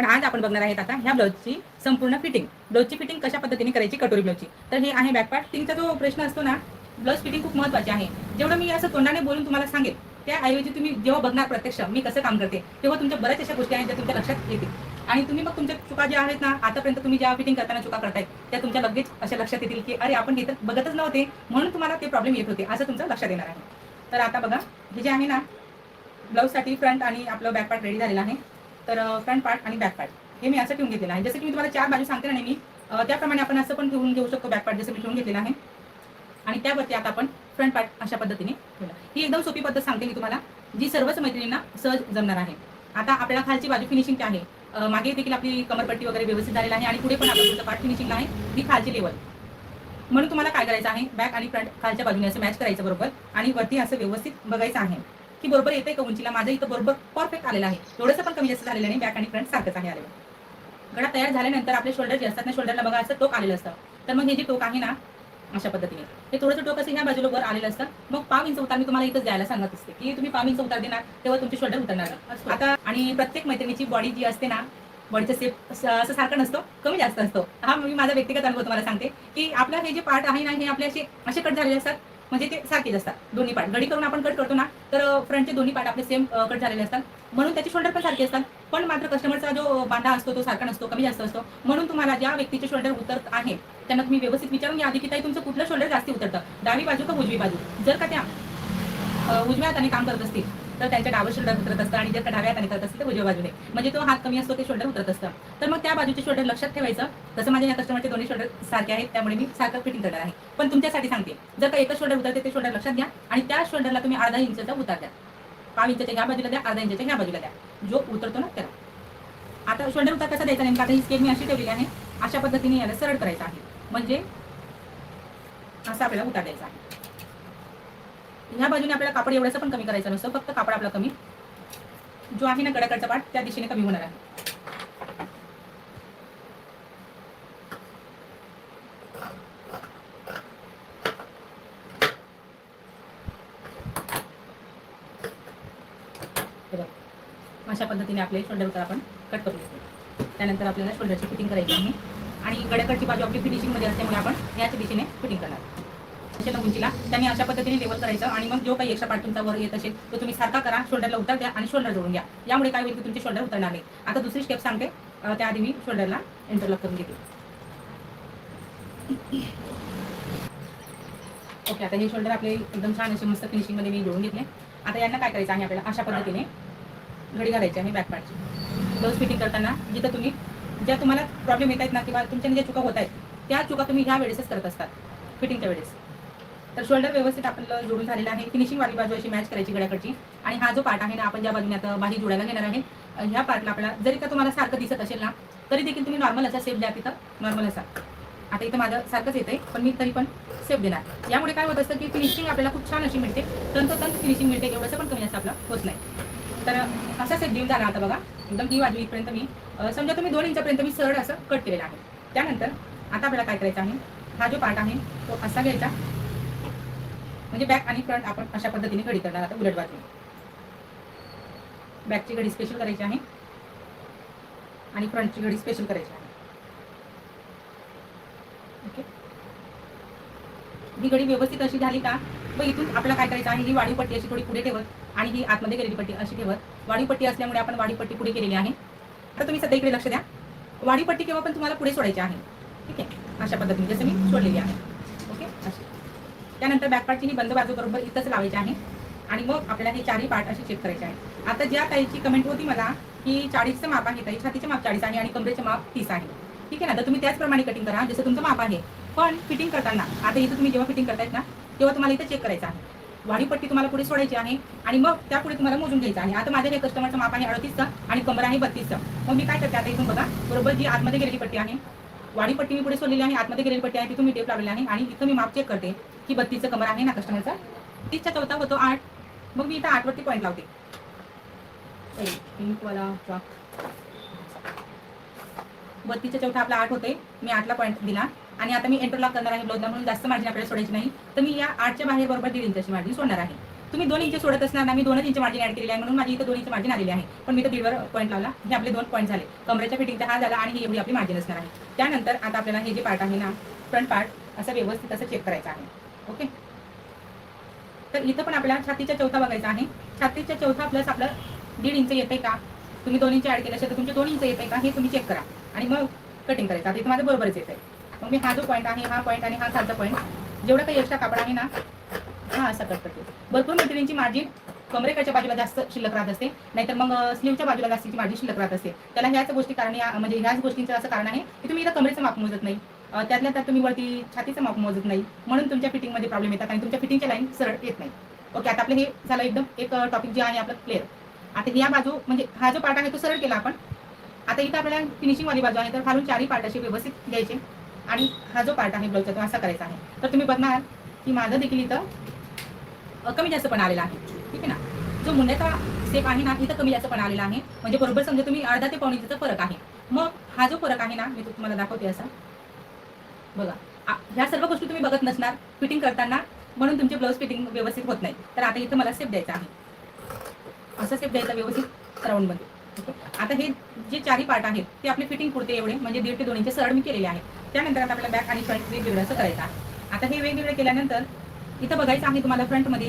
पण आज आपण बघणार आहेत आता ह्या ब्लाऊजची संपूर्ण फिटिंग. ब्लाऊजची फिटिंग कशा पद्धतीने करायची? कटोरी ब्लाऊजची. तर हे आहे बॅकपार्ट फिटिंगचा जो प्रश्न असतो ना ब्लाऊज फिटिंग खूप महत्वाची आहे. जेवढं मी असं तोंडाने बोलून तुम्हाला सांगेल त्याऐवजी तुम्ही जेव्हा बघणार प्रत्यक्ष मी कसं काम करते तेव्हा तुमच्या बऱ्याच अशा गोष्टी आहेत ज्या तुमच्या लक्षात येतील. आणि तुम्ही मग तुमच्या चुका ज्या आहेत ना आतापर्यंत तुम्ही ज्या फिटिंग करताना चुका करतायत त्या तुमच्या लगेच अशा लक्षात येतील की अरे आपण हे तर बघतच नव्हते म्हणून तुम्हाला ते प्रॉब्लेम येत होते असं तुमचं लक्षात येणार आहे. तर आता बघा हे जे आहे ना ब्लाऊजसाठी फ्रंट आणि आपलं बॅक पार्ट रेडी झालेलं आहे. तर फ्रंट पार्ट आणि बॅक पार्ट हे मी असं ठेवून घेतलेलं आहे. जसं की मी तुम्हाला चार बाजू सांगते ना नेहमी त्याप्रमाणे आपण असं पण ठेवून घेऊ शकतो बॅक पार्ट जसं मी ठेवून घेतलेलं आहे. आणि त्यावरती आता आपण फ्रंट पार्ट अशा पद्धतीने ठेवला. ही एकदम सोपी पद्धत सांगते मी तुम्हाला जी सर्वच मैत्रिणींना सहज जमणार आहे. आता आपल्याला खालची बाजू फिनिशिंग आहे. मागे देखील आपली कमरपट्टी वगैरे व्यवस्थित झालेला आहे आणि पुढे पण आपण तुमचं पार्ट फिनिशिंग आहे ही खालची लेवल म्हणून तुम्हाला काय करायचं आहे? बॅक आणि फ्रंट खालच्या बाजूने असं मॅच करायचं बरोबर आणि वरती असं व्यवस्थित बघायचं आहे. की बरोबर येते का उंचीला? माझं इथं बरोबर परफेक्ट आलेलं आहे. थोडंसं पण कमी जास्त झालेलं नाही बॅक आणि फ्रंट सारखंच आहे आलेलं. गडा तयार झाल्यानंतर आपले शोल्डर जे असतात ना शोल्डरला बघा असं टोक आलेलं असतं. तर मग हे जे टोक आहे ना अशा पद्धतीने. हे थोडंसं टोक असं ह्या बाजूला वर आलेलं असतं. मग पाव इंच उतार मी तुम्हाला इथंच द्यायला सांगत असते. की तुम्ही पाव इंच उतार देणार तेव्हा तुमचे शोल्डर उतरणार. आता आणि प्रत्येक मैत्रिणीची बॉडी जी असते ना बॉडीचा सेप असं सारखं नसतो कमी जास्त असतो. हा मी माझा व्यक्तिगत अनुभव तुम्हाला सांगते की आपलं हे जे पार्ट आहे ना हे आपले असे असे कट झालेले असतात. म्हणजे ते सारखेच असतात. दोन्ही पार्ट. गडी करून आपण कट करतो ना तर फ्रंटचे दोन्ही पार्ट आपले सेम कट झालेले असतात. म्हणून त्याचे शोल्डर पण सारखे असतात. पण मात्र कस्टमरचा जो बांधा असतो तो सारखा नसतो कमी जास्त असतो. म्हणून तुम्हाला ज्या व्यक्तीचे शोल्डर उतरत आहे त्यांना तुम्ही व्यवस्थित विचारून घ्या आधी की ताई तुमचं कुठलं शोल्डर जास्त उतरतं. डावी बाजू का उजवी बाजू? जर का त्या उजव्या हाताने काम करत असतील तर त्यांच्या डावं शोल्डर उतरत असतं आणि जर का डाव्या हाताने करत असतं तर उजव्या बाजूने. म्हणजे तो हात कमी असतो ते शोल्डर उतरत असतं. तर मग त्या बाजूचे शोल्डर लक्षात ठेवायचं. तसं माझ्या या कस्टमरचे दोन्ही शोल्डर सारखे आहेत त्यामुळे मी सारखं फिटिंग करणार आहे. पण तुमच्यासाठी सांगते जर का एकच शोल्डर उतरते ते शोल्डर लक्षात घ्या आणि त्या शोल्डरला तुम्ही अर्धा इंचचा उतार द्या. पाव इंचच्या ह्या बाजूला द्या अर्धा इंचच्या ह्या बाजूला द्या. जो उतरतो ना त्याला. आता शोल्डर उतार कसा द्यायचा नेमका? आता ही स्केल मी अशी ठेवलेली आहे. अशा पद्धतीने याला सरळ करायचं आहे. म्हणजे असा आपल्याला उतार द्यायचा आहे. ह्या बाजूने आपल्याला कापड एवढ्याचं पण कमी करायचं नसतं फक्त कापड आपला कमी. जो आहे ना गडाकडचा पाठ त्या दिशेने कमी होणार आहे. अशा पद्धतीने आपले शोल्डर आपण कट करू शकतो. त्यानंतर आपल्याला शोल्डरची फिटिंग करायची आहे. आणि गड्याकडची बाजू आपली फिनिशिंगमध्ये असल्यामुळे आपण याच दिशेने फिटिंग करणार. अशा उंचीला त्यांनी अशा पद्धतीने लेवल करायचं आणि मग जो काही एक्स्ट्रा पार्ट तुमचा वर येत असेल तो तुम्ही सारखा करा शोल्डरला उतर द्या आणि शोल्डर जोडून घ्या. यामुळे काय होईल की तुमचे शोल्डर उतरणार नाही आता दुसरी स्टेप सांगते. त्याआधी मी शोल्डरला इंटरलॉक करून घेते. ओके आता हे शोल्डर आपले एकदम छान असे मस्त फिनिशिंगमध्ये मी जोडून घेतले. आता यांना काय करायचं आहे आपल्याला? अशा पद्धतीने घडी घालायची आहे बॅक पार्टची ब्लाऊज फिटिंग करताना जिथं तुम्ही ज्या तुम्हाला प्रॉब्लेम येत आहेत ना किंवा तुमच्या ज्या चुका होत आहेत त्या चुका तुम्ही ह्या वेळेसच करत असतात. फिटिंगच्या वेळेस. तर शोल्डर व्यवस्थित आपलं जोडून झालेलं आहे. फिनिशिंग वाली बाजू अशी मॅच करायची गळ्याकडची आणि हा जो पार्ट आहे ना आपण ज्या बाजूने आता बाही जोडायला घेणार आहे ह्या पार्टला आपल्याला जरी का तुम्हाला सारखं दिसत असेल ना तरी देखील तुम्ही नॉर्मल असा सेफ द्या तिथं. नॉर्मल असा. आता इथं माझं सारखंच येतंय पण मी तरी पण सेफ देणार. यामुळे काय होत असतं की फिनिशिंग आपल्याला खूप छान अशी मिळते. तंतोतंत फिनिशिंग मिळते एवढंसं पण कमी असं आपलं होत नाही. तर असा सेफ देऊन झाला आता बघा. एकदम ही बाजू इथपर्यंत मी समजा तुम्ही दोन इंचापर्यंत मी सरळ असं कट केलेलं आहे. त्यानंतर आता आपल्याला काय करायचं आहे? हा जो पार्ट आहे तो असा घ्यायचा. म्हणजे बॅक आणि फ्रंट आपण अशा पद्धतीने घडी करणार. आता उलट बाजू बॅकची घडी स्पेशल करायची आहे. आणि फ्रंटची घडी स्पेशल करायची आहे. ओके ही घडी व्यवस्थित अशी झाली का? मग इथून आपल्याला काय करायचं आहे? ही वाढीव पट्टी अशी थोडी पुढे ठेवत आणि ही आतमध्ये गेलेली पट्टी अशी ठेवत. वाढीव पट्टी असल्यामुळे आपण वाढीव पट्टी पुढे केलेली आहे. आता तुम्ही सध्या इकडे लक्ष द्या. वाढीव पट्टी केव्हा पण तुम्हाला पुढे सोडायची आहे. ठीक आहे? अशा पद्धतीने. जसं मी सोडलेली आहे. त्यानंतर बॅकपार्टची ही बंद बाजू बरोबर इथंच लावायची आहे. आणि मग आपल्याला हे चारही पार्ट असे चेक करायचे आहे आता ज्या ताईची कमेंट होती मला की चाळीसचं माप आहे ताई छातीचे माप चाळीस आहे आणि कमरेचे माप तीस आहे. ठीक आहे ना? तर तुम्ही त्याचप्रमाणे कटिंग करा जसं तुमचं माप आहे. पण फिटिंग करताना आता इथं तुम्ही जेव्हा फिटिंग करतायत ना तेव्हा तुम्हाला इथं चेक करायचं आहे. वाढीपट्टी तुम्हाला पुढे सोडायची आहे आणि मग त्या पुढे तुम्हाला मोजून घ्यायचं आहे. आता माझ्या हे कस्टमरचं माप आहे अडतीसचं आणि कमर आहे बत्तीसचं. मग मी काय करते आता इथून बघा. बरोबर जी आतमध्ये गेलेली पट्टी आहे वाढी पट्टी मी पुढे सोडलेली आहे आतमध्ये गेलेली पट्टी आहे तिथून मी टेप लावलेली आहे आणि इथं मी माप चेक करते की बत्तीचं कमर आहे ना कस्टमरचा तीसचा चौथा होतो आठ. मग मी इथं आठवरती पॉईंट लावते. सॉरी पिंकवाला बत्तीसचा चौथा आपला आठ होते मी आठला पॉईंट दिला. आणि आता मी एंटरलॉक करणार आहे. ब्लाउजला म्हणून जास्त मार्जिन आपल्याला सोडायची नाही. तर मी या आठच्या बाहेर बरोबर दीड इंचाची मार्जिन सोडणार आहे. तुम्ही दोन इंच सोडत असणार ना मी दोनच इंच मार्जिन ऍड केलेली आहे म्हणून माझी इथं दोन इंच मार्जिन आलेली आहे. पण मी तर दीडवर पॉईंट लावला. हे आपले दोन पॉईंट झाले. कमरेच्या फिटिंगचा हा झाला आणि ही एवढी आपली मार्जिन असणार आहे. त्यानंतर आता आपल्याला हे जे पार्ट आहे ना फ्रंट पार्ट असं व्यवस्थित असं चेक करायचं आहे. ओके तर इथं पण आपल्याला छातीच्या चौथा बघायचा आहे. छातीच्या चौथा प्लस आपलं दीड इंच येते का? तुम्ही दोन इंच ऍड केलं असेल तर तुमचे दोन इंच येते का? हे तुम्ही चेक करा. आणि मग कटिंग करायचं. आता इथं माझं बरोबरच येत आहे मग मी हा जो पॉईंट आहे हा पॉईंट आणि हा खालचा पॉईंट जेवढा काही एक्स्ट्रा कापड आहे ना हा असा कट करते भरपूर मटेरियलची मार्जिन कमरेकडच्या बाजूला जास्त शिल्लक राहत असते. नाहीतर मग स्लीवच्या बाजूला जास्तीची मार्जिन शिल्लक राहत असते. त्याला ह्याच गोष्टी कारण म्हणजे ह्याच गोष्टींचं असं कारण आहे की तुम्ही इथं कमरेचं माप मोजत नाही. त्यातल्या त्यात तुम्ही वरती छातीचं माप मोजत नाही. म्हणून तुमच्या फिटिंगमध्ये प्रॉब्लेम येतात आणि तुमच्या फिटिंगच्या लाईन सरळ येत नाही. ओके आता आपलं हे झालं एकदम एक टॉपिक जे आहे आपलं क्लिअर आता या बाजू म्हणजे हा जो पार्ट आहे तो सरळ केला आपण. आता इथं आपल्याला फिनिशिंगवाली बाजू आहे तर खालून चारही पार्ट असे व्यवस्थित घ्यायचे. आणि हा जो पार्ट आहे ब्लाऊजचा तो असा करायचा आहे. तर तुम्ही बघणार की माझं देखील इथं कमी जास्त पण आलेला आहे. ठीक आहे ना? जो मुंड्याचा सेप आहे ना इथं कमी जास्त पण आलेला आहे. म्हणजे बरोबर समजा तुम्ही अर्धा ते पाऊण इंचचा फरक आहे. मग हा जो फरक आहे ना मी तुम्हाला दाखवते असा. बघा ह्या सर्व गोष्टी तुम्ही बघत नसणार फिटिंग करताना म्हणून तुमचे ब्लाऊज फिटिंग व्यवस्थित होत नाही. तर आता इथं मला सेप द्यायचा आहे. असं सेप द्यायचा व्यवस्थित राऊंडमध्ये ओके आता हे जे चारही पार्ट आहेत ते आपले फिटिंग पुरते एवढे. म्हणजे दीड ते दोन इंच सरळ मी केलेले आहे. त्यानंतर आता आपल्याला बॅक आणि फ्रंट वेगवेगळं असं करायचं आहे. आता हे वेगवेगळं केल्यानंतर इथं बघायचं आहे तुम्हाला फ्रंटमध्ये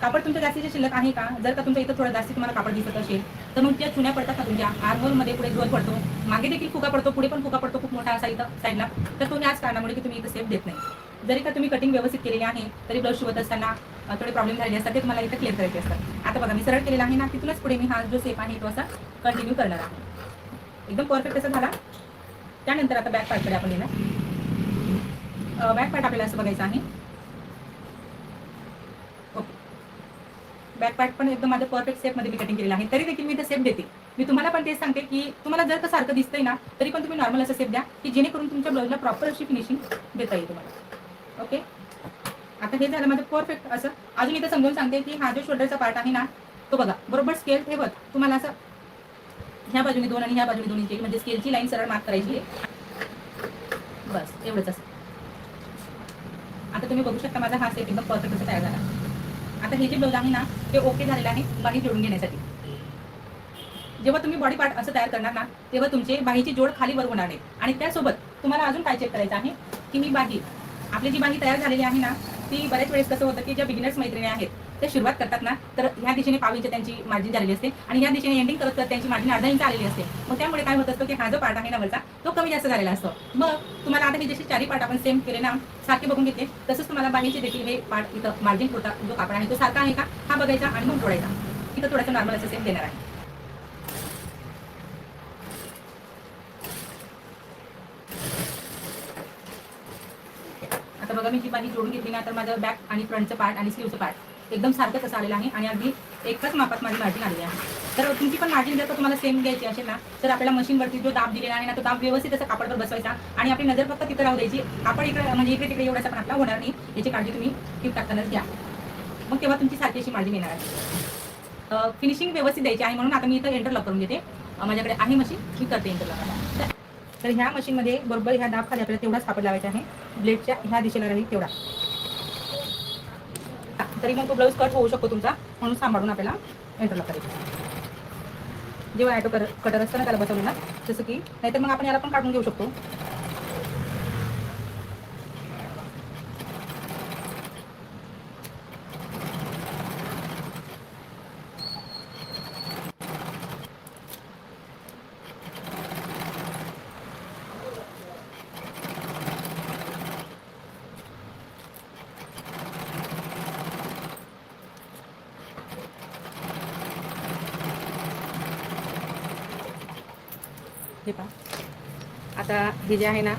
कापड तुमच्या जास्तीचे शिल्लक आहे का? जर का तुमच्या इथं थोडं जास्ती तुम्हाला कापड दिसत असेल तर मग त्या चुन्या पडतात का तुमच्या. आर्मोलमध्ये पुढे जोर पडतो. मागे देखील फुगा पडतो पुढे पण फुगा पडतो खूप मोठा असा इथं साईडला तर तो याच कारणामुळे की तुम्ही इथं सेफ देत नाही. जरी का तुम्ही कटिंग व्यवस्थित केलेली आहे तरी ब्लाऊज शिवत असताना थोडे प्रॉब्लेम झालेले असतात ते तुम्हाला इथं क्लिअर करायचे असतात. आता बघा मी सरळ केलेला आहे ना तिथूनच पुढे मी हा जो सेफ आहे तो असा कंटिन्यू करणार आहे. एकदम परफेक्ट असा झाला. त्यानंतर आता बॅक पार्टकडे आपण येणार. बॅक पार्ट आपल्याला असं बघायचं आहे. बॅक पार्ट पण एकदम माझं परफेक्ट सेपमध्ये मी कटिंग केलेलं आहे. तरी देखील मी ते सेप देते. मी तुम्हाला पण तेच सांगते की तुम्हाला जर का सारखं दिसतंय ना तरी पण तुम्ही नॉर्मल असं सेप द्या की जेणेकरून तुमच्या ब्लाऊजला प्रॉपर अशी फिनिशिंग देता येईल तुम्हाला. ओके आता हे झालं माझं परफेक्ट असं. अजून इथं समजावून सांगते की हा जो शोल्डरचा पार्ट आहे ना तो बघा बरोबर स्केल ठेवत. तुम्हाला असं ह्या बाजूने दोन आणि ह्या बाजूने दोन इंच म्हणजे स्केलची लाईन सरळ मार्क करायची आहे. बस एवढंच असं. आता तुम्ही बघू शकता माझा हा सेट एकदम परफेक्ट असं तयार झाला. आता हे जे ब्लाऊज आहे ना ते ओके झालेलं आहे बाही जोडून घेण्यासाठी. जेव्हा तुम्ही बॉडी पार्ट असं तयार करणार ना तेव्हा तुमचे बाहीची जोड खाली वर होणार आहे. आणि त्यासोबत तुम्हाला अजून काय चेक करायचं आहे? की मी बाही आपली जी बाही तयार झालेली आहे ना ती बऱ्याच वेळेस कसं होतं की ज्या बिगिनर्स मैत्रिणी आहेत ते सुरुवात करतात ना तर ह्या दिशेने पाव इंच त्यांची मार्जिन झालेली असते आणि ह्या दिशेने एंडिंग करत त्यांची मार्जिन अर्धा इंच आलेली असते. मग त्यामुळे काय होत असतं की हा जो पार्ट आहे ना तो कमी जास्त झालेला असतो. मग तुम्हाला आता हे जसे चारही पार्ट आपण सेम केले ना सारखे बघून घेतले तसंच तुम्हाला बाहेरचे देखील हे पार्ट इथं मार्जिन पुरता जो कापड आहे तो सारखा आहे का? हा बघायचा आणि मग जोडायचा. इथं थोडासा नॉर्मल असं सेम देणार आहे. आता बघा मी जी बाही जोडून घेतली ना तर माझं बॅक आणि फ्रंटचं पार्ट आणि स्लीवचं पार्ट एकदम सारखंच असं आलेलं आहे आणि अगदी एकच मापात माझी मार्जिन आलेली आहे. तर तुमची पण मार्जिन जर का तुम्हाला सेम द्यायची असेल ना तर आपल्याला मशीनवरती जो दाब दिलेला आहे ना तो दाब व्यवस्थित असं कापडवर बसवायचा आणि आपली नजर फक्त तिथं राहू द्यायची. आपण इकडे म्हणजे इकडे तिकडे एवढासा पण आपला होणार नाही. याची काळजी तुम्ही टीप टाकतानाच घ्या. मग तेव्हा तुमची सारखी अशी मार्जिन येणार आहे. फिनिशिंग व्यवस्थित द्यायची आहे म्हणून आता मी इथं एंटर लॉक करून घेते. माझ्याकडे आहे मशीन मी करते एंटर लॉक तर ह्या मशीनमध्ये बरोबर ह्या दाब खाली आपल्याला तेवढाच कापड लावायचा आहे. ब्लेडच्या ह्या दिशेला राहील तेवढा. तरी मग तो ब्लाऊज कट होऊ शकतो तुमचा. म्हणून सांभाळून आपल्याला एंटरलॉक करायचं. जेव्हा ॲटो कर कटर असतं ना त्याला बसवलं ना जसं की नाहीतर मग आपण याला पण काढून घेऊ शकतो हे पहा आता हे जे आहे ना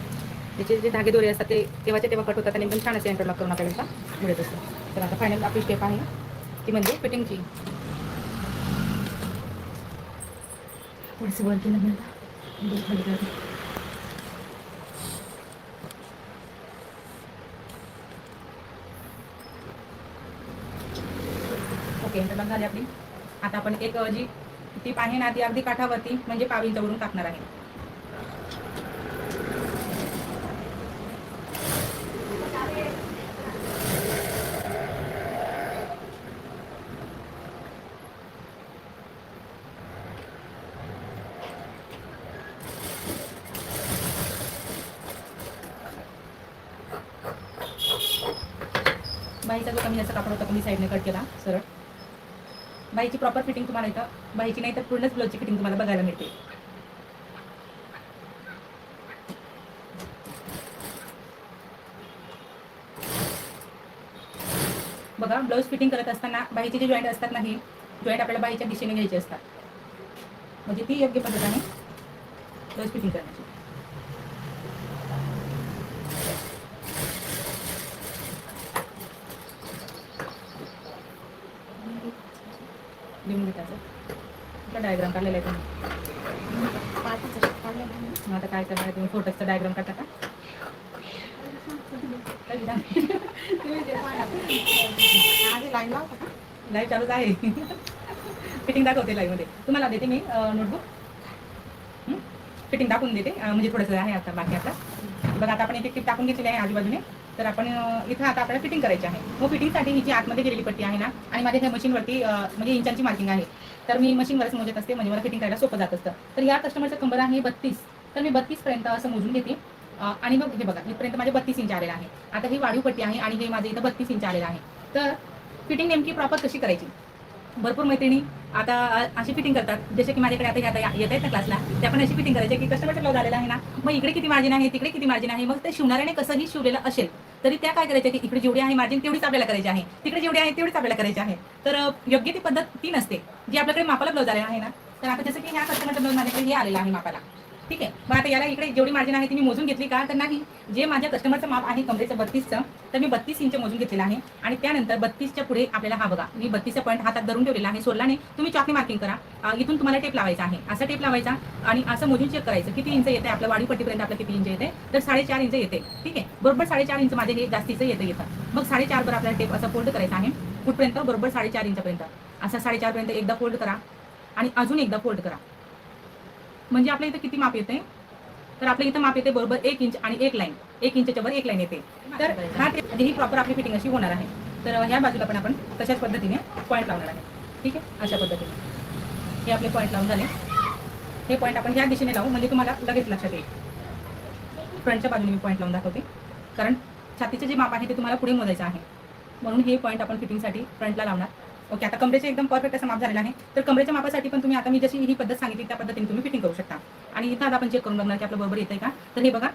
त्याचे जे धागे दोरे असतात ते तेव्हाच्या तेव्हा कट होतात आणि एकदम छान असे एंटरलॉक करून आपल्याला मिळत असतं तर आता फायनल आपली स्टेप आहे ती म्हणजे फिटिंगची थोडीशी. ओके एंटरलॉक झाली. आपली. आता आपण एक जी टीप आहे ना ती अगदी काठावरती म्हणजे पाव इंचावरून टाकणार आहे. बाईचा जो कमी जास्त कापड होता कमी साईडने कट केला सरळ. बाईची प्रॉपर फिटिंग तुम्हाला इथं बाईची नाही तर पूर्णच ब्लाऊजची फिटिंग तुम्हाला बघायला मिळते. बघा ब्लाऊज फिटिंग करत असताना बाईचे जे जॉईंट असतात नाही जॉईंट आपल्याला बाईच्या दिशेने घ्यायचे असतात. म्हणजे ती योग्य पद्धत आहे ब्लाऊज फिटिंग करण्याची. लिहून घेतायचं डायग्राम काढलेला आहे तुम्ही. मग आता काय करणार तुम्ही? फोटोचा डायग्राम काढता का? लाईव्ह चालूच आहे. फिटिंग दाखवते लाईव्हमध्ये तुम्हाला देते मी नोटबुक फिटिंग दाखवून देते. म्हणजे थोडंसं आहे आता बाकी आता. बघा आता आपण एक एक टाकून घेतलेली आहे आजूबाजूने. तर आपण इथं आता आपल्याला फिटिंग करायची आहे. मग फिटिंगसाठी ही जी आतमध्ये गेलेली पट्टी आहे ना आणि माझ्या ह्या मशीनवरती म्हणजे इंचांची मार्किंग आहे. तर मी मशीनवरच मोजत असते म्हणजे मला फिटिंग करायला सोपं जात असतं. तर या कस्टमरचं कंबर आहे बत्तीस. तर मी बत्तीस पर्यंत असं मोजून घेते. आणि मग हे बघा इथपर्यंत माझे बत्तीस इंच आलेलं आहे. आता ही वाढीव पट्टी आहे आणि हे माझे इथं बत्तीस इंच आलेलं आहे. तर फिटिंग नेमकी प्रॉपर कशी करायची? भरपूर मैत्रिणी आता अशी फिटिंग करतात. जसे की माझ्याकडे आता आता येत आहेत ना क्लासला त्या पण अशी फिटिंग करायची की कस्टमरचा लॉ आलेला आहे ना. मग इकडे किती मार्जिन आहे तिकडे किती मार्जिन आहे मग ते शिवणाऱ्याने कसंही शिवलेलं असेल तरी त्या काय करायच्या की इकडे जेवढी आहे मार्जिन तेवढीच आपल्याला करायची आहे. तिकडे जेवढी आहे तेवढीच आपल्याला करायची आहे. तर योग्य ती पद्धत ती नसते. जी आपल्याकडे मापाला ब्लाउज आलेला आहे ना तर आता जसं की ह्या कस्टमरचा ब्लाउज माझ्याकडे हे आलेलं आहे मापाला. ठीक आहे. मग आता याला इकडे जेवढी मार्जिन आहे ती मी मोजून घेतली का? तर नाही. जे माझ्या कस्टमरचं माप आहे कमरेचं बत्तीसचं तर मी बत्तीस इंच मोजून घेतलेलं आहे. आणि त्यानंतर बत्तीसच्या पुढे आपल्याला हा बघा. मी बत्तीसचा पॉईंट हातात धरून ठेवलेला आहे सोडल्याने तुम्ही चॉकने मार्किंग करा. इथून तुम्हाला टेप लावायचा आहे. असा टेप लावायचा आणि असं मोजून चेक करायचं. किती इंच येते आपल्या वाढीपट्टीपर्यंत आपलं किती इंच येते? तर साडेचार इंच येते. ठीक आहे. बरोबर साडेचार इंच माझे हे जास्तीचं येतं येतं. मग साडेचारवर आपल्याला टेप असं फोल्ड करायचा आहे. कुठपर्यंत? बरोबर साडेचार इंचपर्यंत असा साडेचारपर्यंत एकदा फोल्ड करा. आणि अजून एकदा फोल्ड करा. म्हणजे आपल्या इथं किती माप येते? तर आपल्या इथं माप येते बरोबर एक इंच आणि एक लाईन. एक इंचच्या वर एक लाईन येते. तर हा म्हणजे ही प्रॉपर आपली फिटिंग अशी होणार आहे. तर ह्या बाजूला पण आपण तशाच पद्धतीने पॉईंट लावणार आहे. ठीक आहे? अशा पद्धतीने. हे आपले पॉईंट लावून झाले. हे पॉईंट आपण ह्या दिशेने लावू. म्हणजे तुम्हाला लगेच लक्षात येईल. फ्रंटच्या बाजूने मी पॉईंट लावून दाखवते. कारण छातीचे जे माप आहे ते तुम्हाला पुढे मोजायचं आहे. म्हणून हे पॉईंट आपण फिटिंगसाठी फ्रंटला लावणार. ओके आता कमरेचे एकदम परफेक्ट असं माप झालेलं आहे. तर कमरेच्या मापासाठी पण तुम्ही आता मी जशी ही पद्धत सांगितली त्या पद्धतीने तुम्ही फिटिंग करू शकता. आणि इथं आता आपण चेक करून बघणार की आपलं बरोबर येतंय का? तर हे बघा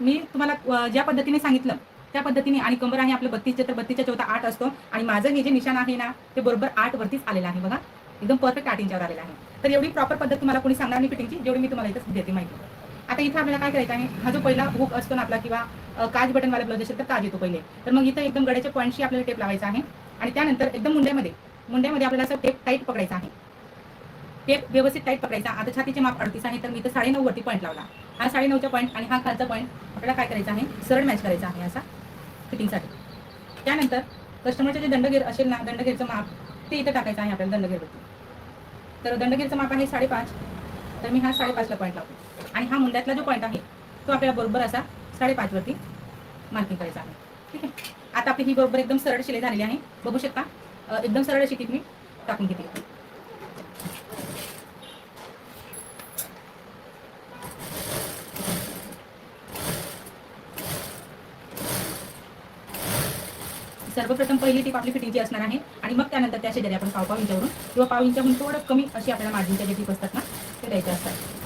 मी तुम्हाला ज्या पद्धतीने सांगितलं त्या पद्धतीने आणि कंबर आहे आपलं बत्तीसच्या तर बत्तीसच्या चौथा आठ असतो. आणि माझं हे जे निशाण आहे ना ते बरोबर आठ वरतीच आलेलं आहे बघा. एकदम परफेक्ट आठ इंचावर आलेलं आहे. तर एवढी प्रॉपर पद्धत तुम्हाला कोणी सांगणार नाही फिटिंगची जेवढी मी तुम्हाला इथं देते माहिती. आता इथं आपल्याला काय करायचं आहे? हा जो पहिला हुक असतो ना आपला किंवा काज बटनवाला ब्लाउज असेल तर काज येतो पहिले. तर मग इथं एकदम गड्याच्या पॉईंटशी आपल्याला टेप लावायचा आहे. आणि त्यानंतर एकदम मुंड्यामध्ये मुंड्यामध्ये आपल्याला असं टेप टाईट पकडायचा आहे. टेप व्यवस्थित टाईट पकडायचा. आता छातीचे माप अडतीस आहे तर मी इथं साडे वरती पॉईंट लावला. हा साडे नऊचा पॉईंट आणि हा खालचा पॉईंट आपल्याला काय करायचा आहे? सरळ मॅच करायचा आहे असा फिटिंगसाठी त्यानंतर कस्टमरचे जे दंडगीर असेल ना दंडगीरचं माप ते इथं टाकायचं आहे आपल्याला दंडगेरवरती. तर दंडगेरचं माप आहे साडेपाच. तर मी हा साडेपाचला पॉईंट लावतो. आणि हा मुंड्यातला जो पॉईंट आहे तो आपल्याला बरोबर असा साडेपाचवरती मार्किंग करायचा आहे. ठीक आहे? आता आपली ही बरोबर एकदम सरळ शिलाई झालेली आहे. बघू शकता. एकदम सरळ अशी टीप मी टाकून घेते सर्वप्रथम पहिली टीप आपली फिटिंगची असणार आहे. आणि मग त्यानंतर त्या शेजारी आपण पाव पाव इंच्यावरून किंवा पाव इंच्याहून थोडं कमी अशी आपल्याला मार्जिनच्या जे टीप असतात ना ते द्यायचे असतात.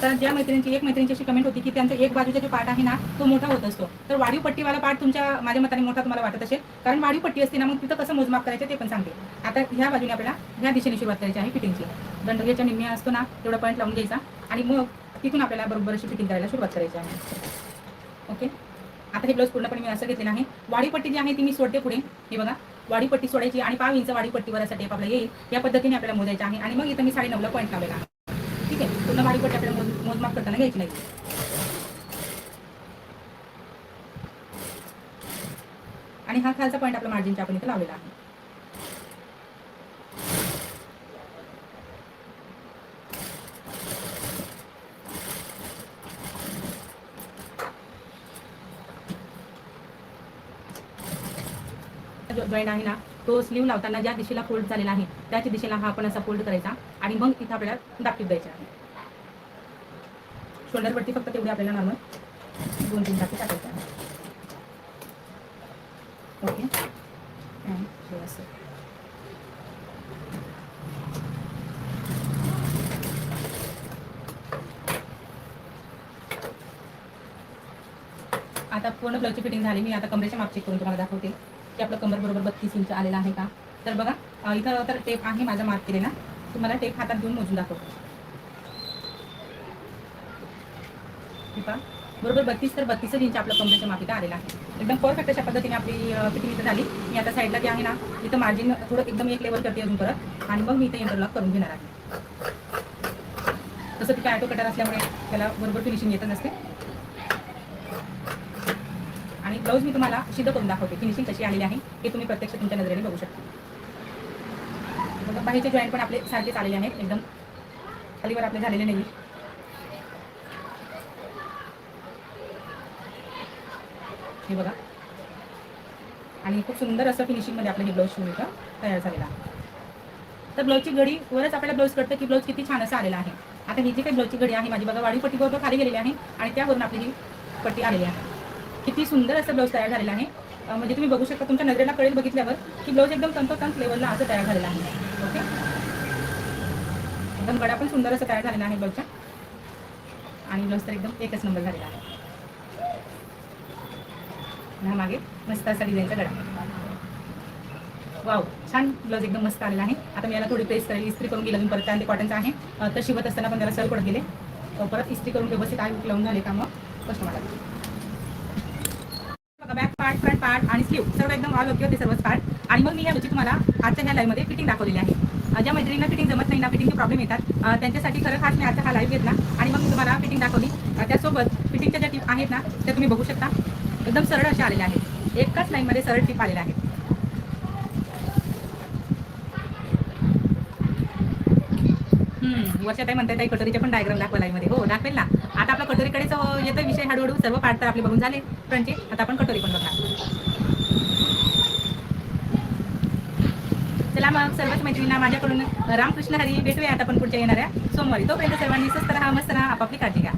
आता ज्या मैत्रिणीची एक मैत्रिणीची अशी कमेंट होती की त्यांचा एक बाजूचा जो पार्ट आहे ना तो मोठा होत असतो. तर वाढीव पट्टीवाला पार्ट तुमच्या माझ्या मताने मोठा तुम्हाला वाटत असेल. कारण वाढीव पट्टी असते ना मग तिथं कसं मोजमाप करायचं ते पण सांगते. आता ह्या बाजूने आपल्याला ह्या दिशेने सुरुवात करायची आहे फिटिंगची दंडगेच्या निम्मे असतो ना तेवढा पॉईंट लावून घ्यायचा. आणि मग तिथून आपल्याला बरोबर अशी फिटिंग करायला सुरुवात करायची आहे. ओके आता हे ब्लाऊज पूर्णपणे मी असं घेतलेलं आहे. वाढीपट्टी जी आहे ती मी सोडते पुढे. हे बघा. वाढीपट्टी सोडायची आणि पाव इंच वाढीपट्टीवर असा टेप आपल्याला येईल. या पद्धतीने आपल्याला मोजायचं आहे. आणि मग इथं मी साडे नऊला पॉईंट लावलेला आहे. ठीक आहे? पूर्ण वाढीपट्टी आपल्याला मोज मोजमाप करताना घ्यायची नाही. आणि हा खालचा पॉईंट आपला मार्जिनच्या आपण इथे लावलेला आहे. जो जॉईंट आहे ना तो स्लीव लावताना ज्या दिशेला फोल्ड झालेला आहे त्याच दिशेला हा आपण असा फोल्ड करायचा आणि मग इथं आपल्याला दाखवीत द्यायचा आहे. शोल्डरवरती फक्त तेवढे आपल्याला नॉर्मल दोन तीन टाके टाकायचे आहे ओके. आणि हे असं. आता पूर्ण ब्लाउजची फिटिंग झाली. मी आता कमरेच्या माप चेक करून तुम्हाला दाखवते. की आपलं कमर बरोबर बत्तीस इंच आलेलं आहे का? तर बघा इथं तर टेप आहे माझा मार्क केलेला. तुम्हाला टेप हातात घेऊन मोजून दाखवतो. हे पहा बरोबर बत्तीस तर बत्तीसच इंच आपलं कमरेच्या माप आलेला आहे. एकदम परफेक्ट अशा पद्धतीने आपली फिटिंग इथं झाली. मी आता साईडला जे आहे ना इथं मार्जिन थोडं एकदम एक लेवल करते अजून परत. आणि मग मी इथं इंटरलॉक करून घेणार आहे. तसं तिथे ॲटो कटर असल्यामुळे त्याला बरोबर फिनिशिंग येत नसते. आणि ब्लाऊज मी तुम्हाला सिद्ध करून दाखवते. फिनिशिंग कशी आलेली आहे हे तुम्ही प्रत्यक्ष तुमच्या नजरेने बघू शकता. बाहेरचे जॉईंट पण आपले सारखेच आलेले आहेत. एकदम खालीवर आपले झालेले नाही हे बघा. आणि खूप सुंदर असं फिनिशिंगमध्ये आपलं हे ब्लाऊज शिवून इथं तयार झालेलं आहे. तर ब्लाऊजची घडी वरच आपल्याला ब्लाऊज कळतं की ब्लाऊज किती छान असं आलेला आहे. आता ही जी काही ब्लाऊजची घडी आहे माझी बघा वाढी पट्टीबरोबर खाली गेलेली आहे आणि त्यावरून आपली ही पट्टी आलेली आहे. किती सुंदर असं ब्लाऊज तयार झालेला आहे. म्हणजे तुम्ही बघू शकता तुमच्या नजरेला कळेल बघितल्यावर की ब्लाऊज एकदम तंतोतंत लेवलला असं तयार झालेलं आहे. ओके एकदम गडा पण सुंदर असं तयार झालेला आहे ब्लाऊजचा आणि ब्लाऊज तर एकदम एकच नंबर झालेला आहे. ह्या मागे मस्त असा डिझाईनचा गळा. वाव छान ब्लाउज एकदम मस्त आलेला आहे. आता मी याला थोडी प्रेस करेल इस्त्री करून गेलं मी परत त्यानंतर कॉटनचा आहे. तर शिवत असताना पण त्याला सर पडत गेले परत इस्त्री करून व्यवस्थित आहे लावून झाले का मग कस्टमरला बघा बॅक पार्ट फ्रंट पार्ट आणि स्लीव सर्व एकदम ऑल ओके होते सर्वच पार्ट आणि मग मी याची तुम्हाला आजच्या ह्या लाईव्हमध्ये फिटिंग दाखवलेली आहे. ज्या मैत्रिणींना फिटिंग जमत नाही ना फिटिंगचे प्रॉब्लेम येतात. त्यांच्यासाठी खरं खास मी आता हा लाईव्ह घेतला. आणि मग मी तुम्हाला फिटिंग दाखवली. त्यासोबत फिटिंगच्या ज्या टिप आहेत ना त्या तुम्ही बघू शकता. एकदम सरळ अशा आलेल्या आहेत. एकाच लाईनमध्ये सरळ टिप आलेल्या आहेत. वर्षात आहे ताई म्हणतात ताई कटोरीचे पण डायग्राम दाखवा लाईनमध्ये हो दाखवेल ना. आता आपला कटोरीकडेच येतो विषय हळूहळू. सर्व पार्ट तर आपले बघून झाले. फ्रंटचे आता आपण कटोरी पण बघणार. चला मग सर्वच मैत्रिणींना माझ्याकडून रामकृष्ण हरी भेटूया. आता आपण पुढच्या येणाऱ्या सोमवारी. तोपर्यंत सर्वांनी स्वस्त राहा मस्त राहा. आपापली काळजी घ्या.